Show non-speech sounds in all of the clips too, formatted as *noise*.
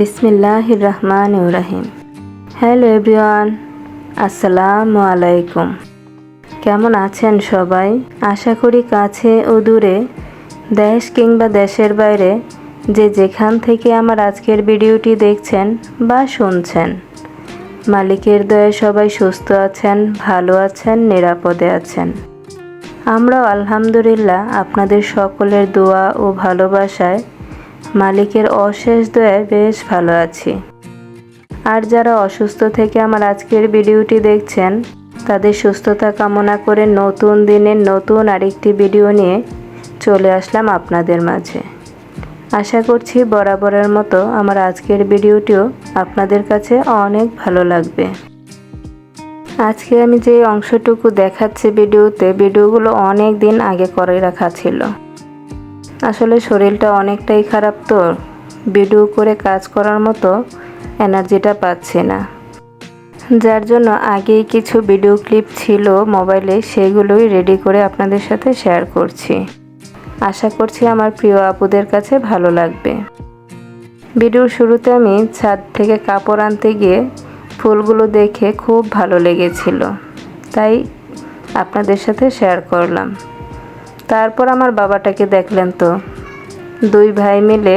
বিসমিল্লাহ রহমান রাহিম। Hello everyone, আসসালামু আলাইকুম। কেমন আছেন সবাই? আশা করি কাছে ও দূরে, দেশ কিংবা দেশের বাইরে, যে যেখান থেকে আমার আজকের ভিডিওটি দেখছেন বা শুনছেন, মালিকের দয়ে সবাই সুস্থ আছেন, ভালো আছেন, নিরাপদে আছেন। আমরাও আলহামদুলিল্লাহ আপনাদের সকলের দোয়া ও ভালোবাসায় মালিকের অশেষ দয়ায় বেশ ভালো আছি। আর যারা অসুস্থ থেকে আমার আজকের ভিডিওটি দেখছেন, তাদের সুস্থতা কামনা করে নতুন দিনের নতুন আরেকটি ভিডিও নিয়ে চলে আসলাম আপনাদের মাঝে। আশা করছি বরাবরের মতো আমার আজকের ভিডিওটিও আপনাদের কাছে অনেক ভালো লাগবে। আজকে আমি যে অংশটুকু দেখাচ্ছি ভিডিওতে, ভিডিওগুলো অনেক দিন আগে করে রাখা ছিল। আসলে শরীরটা অনেকটাই খারাপ তো। ভিডিও করে কাজ করার মতো এনার্জিটা পাচ্ছি না। যার জন্য আগেই কিছু ভিডিও ক্লিপ ছিল মোবাইলে, সেগুলোই রেডি করে আপনাদের সাথে শেয়ার করছি। আশা করছি আমার প্রিয় আপুদের কাছে ভালো লাগবে। ভিডিওর শুরুতে আমি ছাদ থেকে কাপড় আনতে গিয়ে ফুলগুলো দেখে খুব ভালো লেগেছিল। তাই আপনাদের সাথে শেয়ার করলাম। তারপর আমার বাবাটাকে দেখলেন তো। দুই ভাই মিলে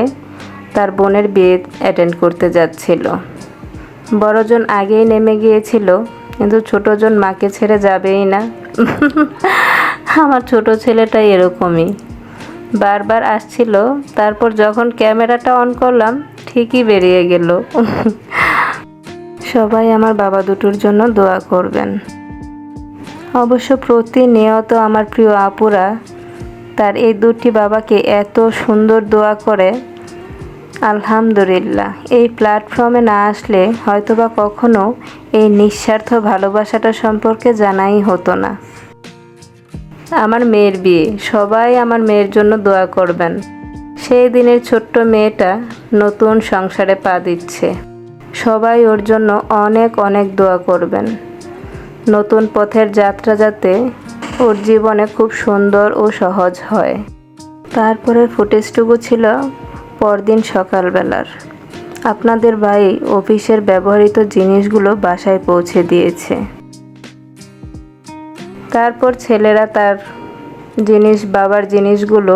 তার বোনের বিয়ে অ্যাটেন্ড করতে যাচ্ছিল। বড়জন আগেই নেমে গিয়েছিল, কিন্তু ছোটজন মাকে ছেড়ে যাবেই না। আমার ছোট ছেলেটা এরকমই। বারবার আসছিল, তারপর যখন ক্যামেরাটা অন করলাম, ঠিকই বেরিয়ে গেল। সবাই আমার বাবা দুটোর জন্য দোয়া করবেন। অবশ্য প্রতিনিয়ত আমার প্রিয় আপুরা তার এই দুটি বাবাকে এত সুন্দর দোয়া করে, আলহামদুলিল্লাহ। এই প্ল্যাটফর্মে না আসলে হয়তোবা কখনো এই নিঃস্বার্থ ভালোবাসাটা সম্পর্কে জানাই হতো না। আমার মেয়ের বিয়ে, সবাই আমার মেয়ের জন্য দোয়া করবেন। সেই দিনের ছোট্ট মেয়েটা নতুন সংসারে পা দিচ্ছে। সবাই ওর জন্য অনেক অনেক দোয়া করবেন। নতুন পথের যাত্রা যাতে ওর জীবনে খুব সুন্দর ও সহজ হয়। তারপরে ফুটেজটুকু ছিল পরদিন সকালবেলার। আপনাদের ভাই অফিসের ব্যবহৃত জিনিসগুলো বাসায় পৌঁছে দিয়েছে। তারপর ছেলেরা তার জিনিস, বাবার জিনিসগুলো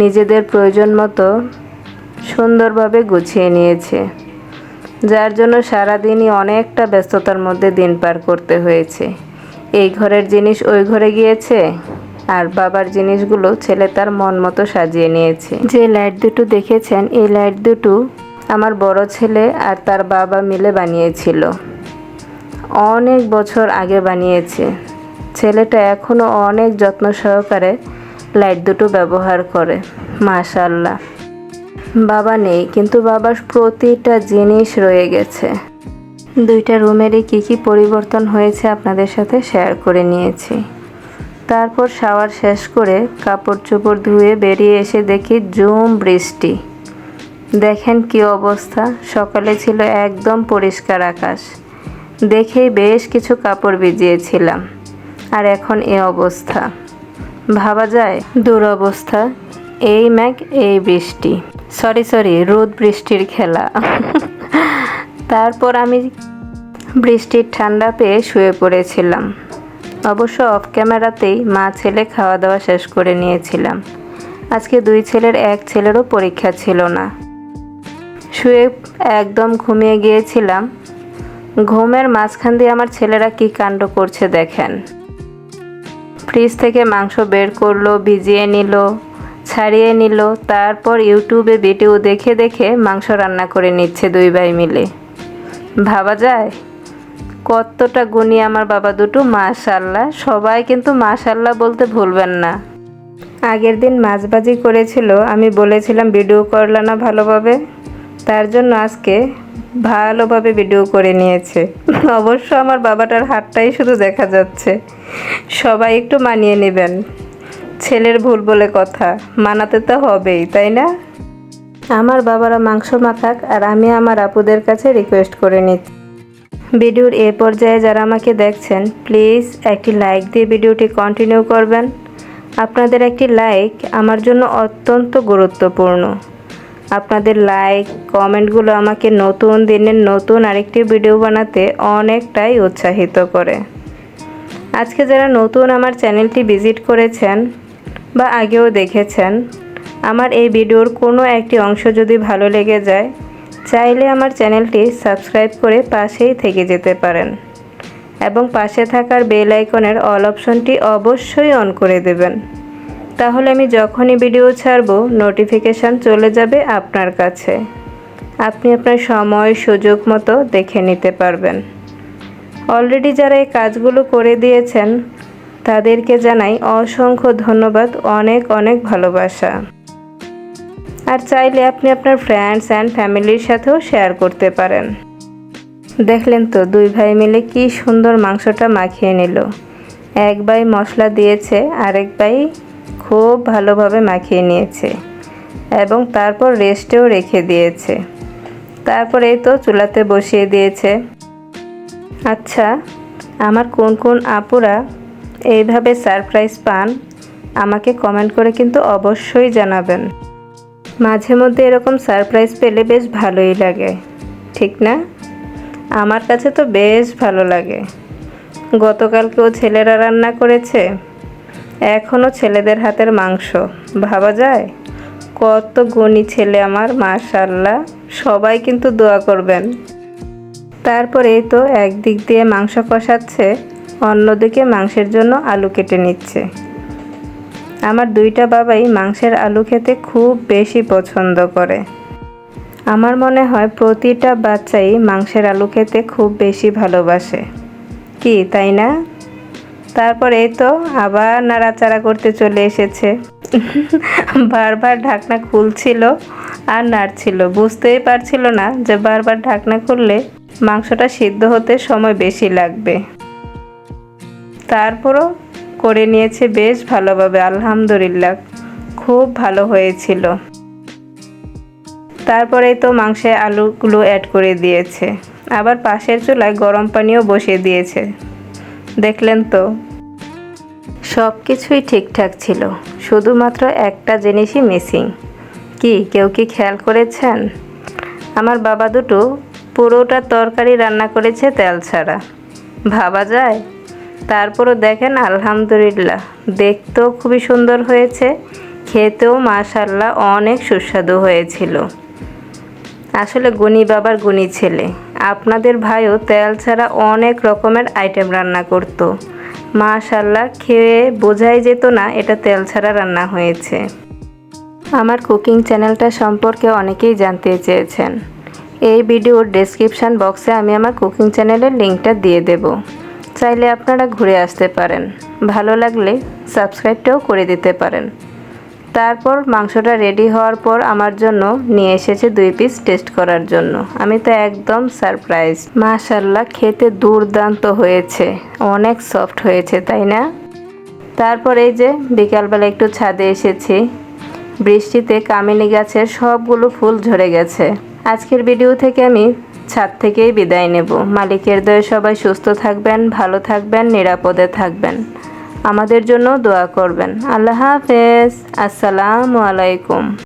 নিজেদের প্রয়োজন মতো সুন্দরভাবে গুছিয়ে নিয়েছে, যার জন্য সারাদিনই অনেকটা ব্যস্ততার মধ্যে দিন পার করতে হয়েছে। এই ঘরের জিনিস ওই ঘরে গিয়েছে। আর বাবার জিনিসগুলো ছেলে তার মন মতো সাজিয়ে নিয়েছে। যে লাইট দুটো দেখেছেন, এই লাইট দুটো আমার বড় ছেলে আর তার বাবা মিলে বানিয়েছিল। অনেক বছর আগে বানিয়েছে। ছেলেটা এখনও অনেক যত্ন সহকারে লাইট দুটো ব্যবহার করে। মাশাল্লাহ বাবা নেই, কিন্তু বাবার প্রতিটা জিনিস রয়ে গেছে। দুইটা রুমেরই কী কী পরিবর্তন হয়েছে আপনাদের সাথে শেয়ার করে নিয়েছি। তারপর শাওয়ার শেষ করে কাপড় চোপড় ধুয়ে বেরিয়ে এসে দেখি জুম বৃষ্টি। দেখেন কি অবস্থা, সকালে ছিল একদম পরিষ্কার আকাশ। দেখেই বেশ কিছু কাপড় ভিজিয়েছিলাম। আর এখন এ অবস্থা। ভাবা যায় দুরবস্থা, এই ম্যাগ এই বৃষ্টি। সরি সরি, রোদ বৃষ্টির খেলা। তারপর আমি বৃষ্টির ঠান্ডা পেয়ে শুয়ে পড়েছিলাম। অবশ্য অফ ক্যামেরাতেই মা, ছেলে খাওয়া দাওয়া শেষ করে নিয়েছিলাম। আজকে দুই ছেলের এক ছেলেরও পরীক্ষা ছিল না। শুয়ে একদম ঘুমিয়ে গিয়েছিলাম। ঘুমের মাঝখান দিয়ে আমার ছেলেরা কি কাণ্ড করছে দেখেন। ফ্রিজ থেকে মাংস বের করল, ভিজিয়ে নিল, ছাড়িয়ে নিল, তারপর ইউটিউবে ভিডিও দেখে দেখে মাংস রান্না করে নিচ্ছে দুই ভাই মিলে। ভাবা যায়? কতটা গুণী আমার বাবা দুটো, মাশাল্লাহ। সবাই কিন্তু মাশাল্লাহ বলতে ভুলবেন না। আগের দিন মাছবাজি করেছিল, আমি বলেছিলাম ভিডিও করলা না ভালোভাবে। তার জন্য আজকে ভালোভাবে ভিডিও করে নিয়েছে। *laughs* অবশ্য আমার বাবাটার হাতটাই শুধু দেখা যাচ্ছে। সবাই একটু মানিয়ে নেবেন। ছেলের ভুল বলে কথা, মানাতে তো হবেই, তাই না? আমার বাবারা মাংস মাখাক আর আমি আমার আপুদের কাছে রিকোয়েস্ট করে নিচ্ছি। ভিডিওর এ পর্যায়ে যারা আমাকে দেখছেন প্লিজ একটি লাইক দিয়ে ভিডিওটি কন্টিনিউ করবেন। আপনাদের একটি লাইক আমার জন্য অত্যন্ত গুরুত্বপূর্ণ। আপনাদের লাইক কমেন্টগুলো আমাকে নতুন দিনের নতুন আরেকটি ভিডিও বানাতে অনেকটাই উৎসাহিত করে। আজকে যারা নতুন আমার চ্যানেলটি ভিজিট করেছেন বা আগেও দেখেছেন আমার এই ভিডিওর কোনো একটি অংশ যদি ভালো লেগে যায়, চাইলে আমার চ্যানেলটি সাবস্ক্রাইব করে পাশেই থেকে যেতে পারেন। এবং পাশে থাকার বেল আইকনের অল অপশনটি অবশ্যই অন করে দেবেন। তাহলে আমি যখনই ভিডিও ছাড়ব, নোটিফিকেশান চলে যাবে আপনার কাছে। আপনি আপনার সময়, সুযোগ মতো দেখে নিতে পারবেন। অলরেডি যারা এই কাজগুলো করে দিয়েছেন, তাদেরকে জানাই অসংখ্য ধন্যবাদ, অনেক অনেক ভালোবাসা। আর চাইলে আপনি আপনার ফ্রেন্ডস অ্যান্ড ফ্যামিলির সাথেও শেয়ার করতে পারেন। দেখলেন তো, দুই ভাই মিলে কি সুন্দর মাংসটা মাখিয়ে নিল। এক ভাই মশলা দিয়েছে, আরেক ভাই খুব ভালোভাবে মাখিয়ে নিয়েছে এবং তারপর রেস্টেও রেখে দিয়েছে। তারপর এই তো চুলাতে বসিয়ে দিয়েছে। আচ্ছা আমার কোন কোন আপুরা এইভাবে সারপ্রাইজ পান, আমাকে কমেন্ট করে কিন্তু অবশ্যই জানাবেন। মাঝে মধ্যে এরকম সারপ্রাইজ পেলে বেশ ভালোই লাগে, ঠিক না? আমার কাছে তো বেশ ভালো লাগে। গতকালকেও ছেলেরা রান্না করেছে এখনও ছেলেদের হাতের মাংস, ভাবা যায়? কত গুণী ছেলে আমার মাশাল্লাহ সবাই কিন্তু দোয়া করবেন। তারপরে তো একদিক দিয়ে মাংস কষাচ্ছে, অন্যদিকে মাংসের জন্য আলু কেটে নিচ্ছে। আমার দুইটা বাবাই মাংসের আলু খেতে খুব বেশি পছন্দ করে। আমার মনে হয় প্রতিটা বাচ্চাই মাংসের আলু খেতে খুব বেশি ভালোবাসে। কি, তাই না? তারপর এই তো আবার নাড়াচাড়া করতে চলে এসেছে। বারবার ঢাকনা খুলছিল আর নাড়ছিল। বুঝতেই পারছিল না যে বারবার ঢাকনা খুললে মাংসটা সিদ্ধ হতে সময় বেশি লাগবে। তারপরও করে নিয়েছে বেশ ভালোভাবে, আলহামদুলিল্লাহ। খুব ভালো হয়েছিল। তারপরে তো মাংসে আলুগুলো অ্যাড করে দিয়েছে। আবার পাশের চুলায় গরম পানিও বসিয়ে দিয়েছে। দেখলেন তো? সব কিছুই ঠিকঠাক ছিল। শুধুমাত্র একটা জিনিসই মিসিং কি, কেউ কি খেয়াল করেছেন? আমার বাবা দুটো পুরোটা তরকারি রান্না করেছে তেল ছাড়া। ভাবা যায়? তারপরও দেখেন আলহামদুলিল্লাহ। দেখতেও খুবই সুন্দর হয়েছে। খেতেও মাশাল্লাহ অনেক সুস্বাদু হয়েছিল। আসলে গুণী বাবার গুণী ছেলে। আপনাদের ভাইও তেল ছাড়া অনেক রকমের আইটেম রান্না করত। মাশাল্লাহ খেয়ে বোঝাই যেত না এটা তেল ছাড়া রান্না হয়েছে। আমার কুকিং চ্যানেলটা সম্পর্কে অনেকেই জানতে চেয়েছেন। এই ভিডিওর ডেসক্রিপশান বক্সে আমি আমার কুকিং চ্যানেলের লিঙ্কটা দিয়ে দেব। চাইলে আপনারা ঘুরে আসতে পারেন। ভালো লাগলে সাবস্ক্রাইবটাও করে দিতে পারেন। তারপর মাংসটা রেডি হওয়ার পর আমার জন্য নিয়ে এসেছে দুই পিস টেস্ট করার জন্য। আমি তো একদম সারপ্রাইজ মাশাল্লাহ খেতে দুর্দান্ত হয়েছে। অনেক সফট হয়েছে, তাই না? তারপর এই যে বিকালবেলা একটু ছাদে এসেছি। বৃষ্টিতে কামিনী গাছের সবগুলো ফুল ঝরে গেছে। আজকের ভিডিও থেকে আমি ছাদ থেকেই বিদায় নেব। মালিকের দয়ে সবাই সুস্থ থাকবেন, ভালো থাকবেন, নিরাপদে থাকবেন। আমাদের জন্য দোয়া করবেন। আল্লাহ হাফেজ। আসসালামু আলাইকুম।